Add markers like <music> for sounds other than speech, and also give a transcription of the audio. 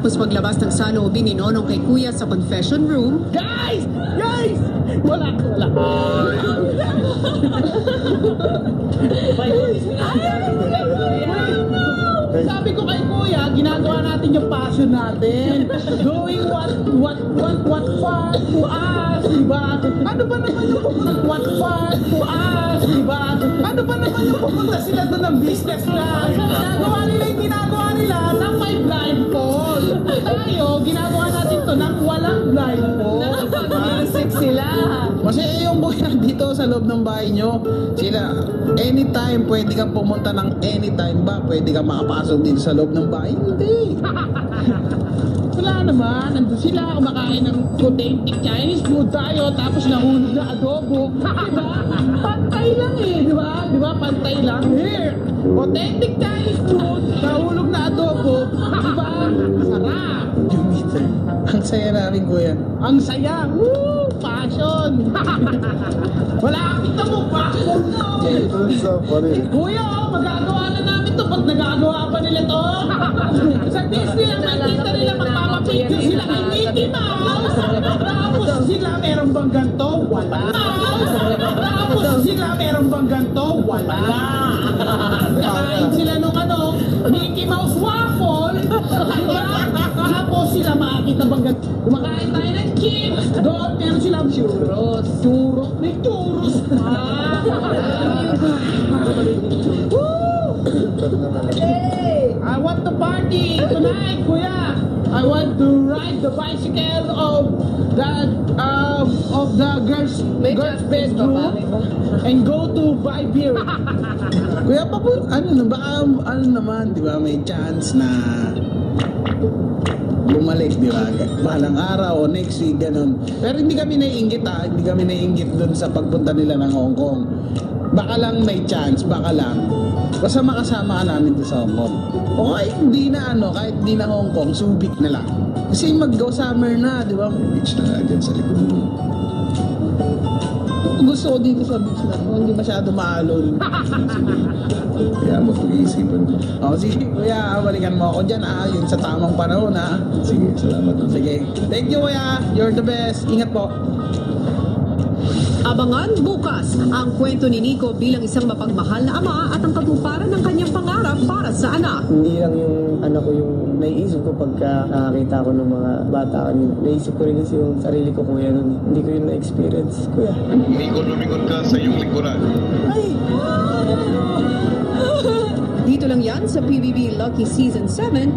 Matapos maglabas ng saloobin ni Nonong kay Kuya sa confession room, Guys! Guys! Wala, wala. Sabi ko kay Kuya, ginagawa natin yung passion natin. Doing what what what what far to us, di ba? Ano ba naman yung pupunta what far to us, di ba? Ano ba naman yung pupunta sila doon ng business class? Ginagawa nila yung Music sila. Kasi yung kuya <laughs> dito sa loob ng bahay nyo, sila, anytime pwede kang pumunta ng anytime ba? Pwede kang makapasok dito sa loob ng bahay? Hindi. <laughs> Wala naman, nandun sila kumakain ng authentic Chinese food tayo, tapos nahulog na adobo. Diba? Pantay lang eh, di ba? Di ba? Pantay lang. Here, authentic Chinese food, nahulog na adobo. Di ba? Sarap. <laughs> Ang saya namin, kuya. Ang saya. Woo! Passion. <laughs> Wala kita mo, passion no. so funny. Kuya, oh, magagawa na namin to pag nagagawa pa nila to. <laughs> Sa Disney lang makikita nila magpapapicture sila kay Mickey Mouse. Tapos sila meron bang ganito? Wala. Tapos sila meron bang ganito? Wala. Nakain sila nung sila makakita bang ganito? Kumakain tayo ng chips. Doon meron silang churros. Churros. May churros pa. I want to party tonight, Kuya. I want to ride the bicycle of the um, of the girls May girls bedroom ba? and go to buy beer. <laughs> Kuya, pa po, ano na, baka ano naman, di ba, may chance na bumalik, di ba? Balang araw o next week, ganun. Pero hindi kami naiingit ha, hindi kami naiingit dun sa pagpunta nila ng Hong Kong. Baka lang may chance, baka lang. Basta makasama ka namin doon sa Hong Kong. O kahit hindi na ano, kahit hindi na Hong Kong, subik na lang. Kasi mag-go summer na, di ba? May beach na dyan sa likod mo. Gusto ko dito sa beach na, kung hindi masyado maalon. <laughs> Kaya mo pag-iisipan ko. O sige, kuya, balikan mo ako dyan ah, yun sa tamang panahon ah. Sige, salamat. Sige. Thank you, kuya. You're the best. Ingat po. Abangan bukas ang kwento ni Nico bilang isang mapagmahal na ama at ang katuparan ng kanyang pangarap para sa anak. hindi lang yung anak ko yung naiisip ko pagka nakakita ko ng mga bata kanina. Naisip ko rin kasi yung sarili ko kuya nun. Hindi ko yun na-experience. Kuya. Umikot-umikot ka sa iyong likuran. Ay! Dito lang yan sa PBB Lucky Season 7